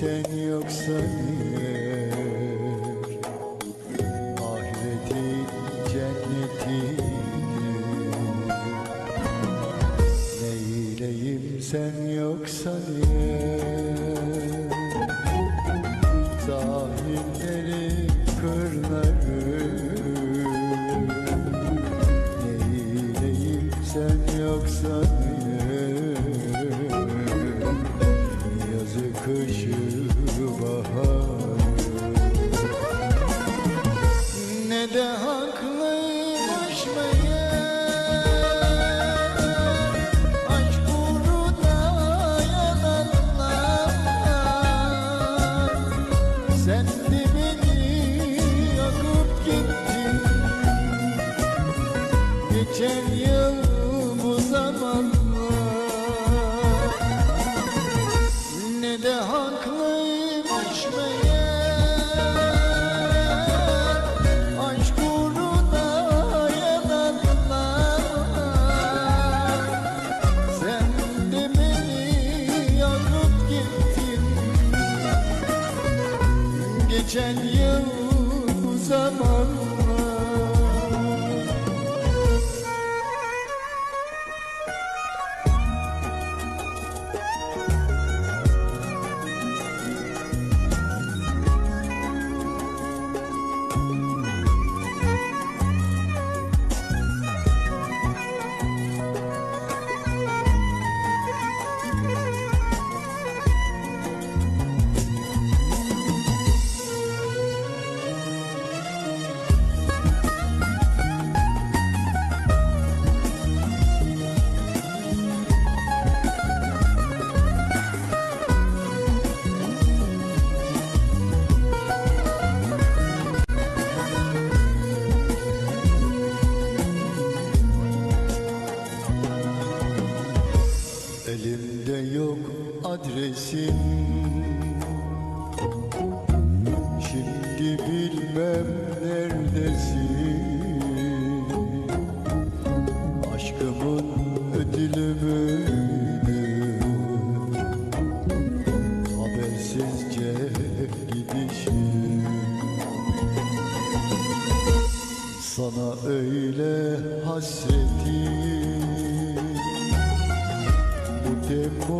sen yoksan eğer Geçen yıl bu zamanlar Ne de haklıymış meğer Aşk Sen de beni yakıp gittin. Geçen yıl bu zamanlar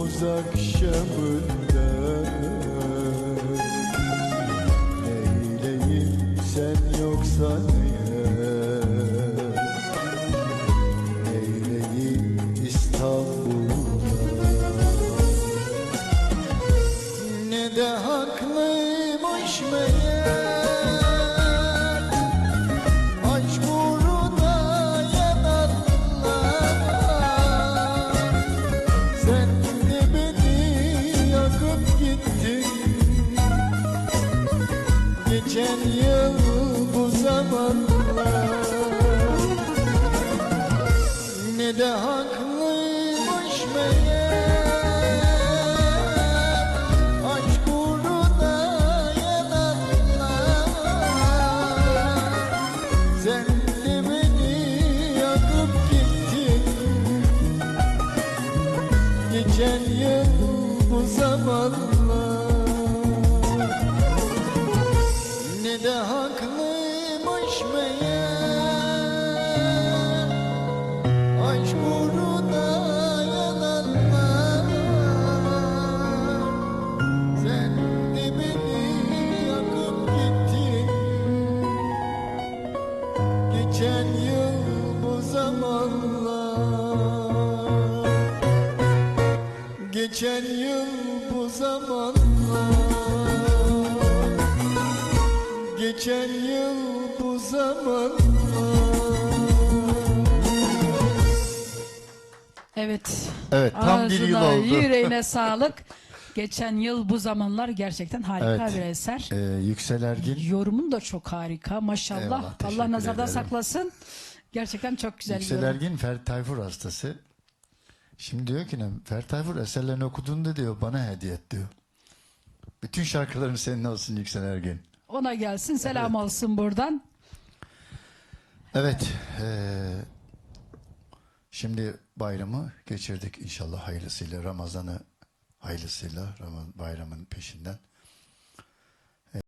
Temmuz akşamında Neyleyim sen yoksan eğer Geçen yıl bu zamanlar. Ne de haklıymış meğer. Aşk uğruna yananlar Sen beni yakıp gittin. Geçen yıl bu zamanlar zamanlar Geçen yıl bu zamanlar Evet. Evet, tam bir yıl Ağzına, oldu. Yüreğine sağlık. Geçen yıl bu zamanlar gerçekten harika Evet. bir eser. Ee, Yüksel Ergin Yorumun da çok harika. Maşallah. Eyvallah, teşekkür Allah nazardan ederim. saklasın. Gerçekten çok güzel bir Yüksel yorum. Ergin Ferdi Tayfur hastası. Şimdi diyor ki ne? Ferdi Tayfur eserlerini okuduğunda diyor bana hediye et diyor. Bütün şarkılarım senin olsun Yüksel Ergin. Ona gelsin selam olsun buradan. Evet. eee, şimdi bayramı geçirdik inşallah hayırlısıyla. Ramazan'ı hayırlısıyla Ramazan bayramın peşinden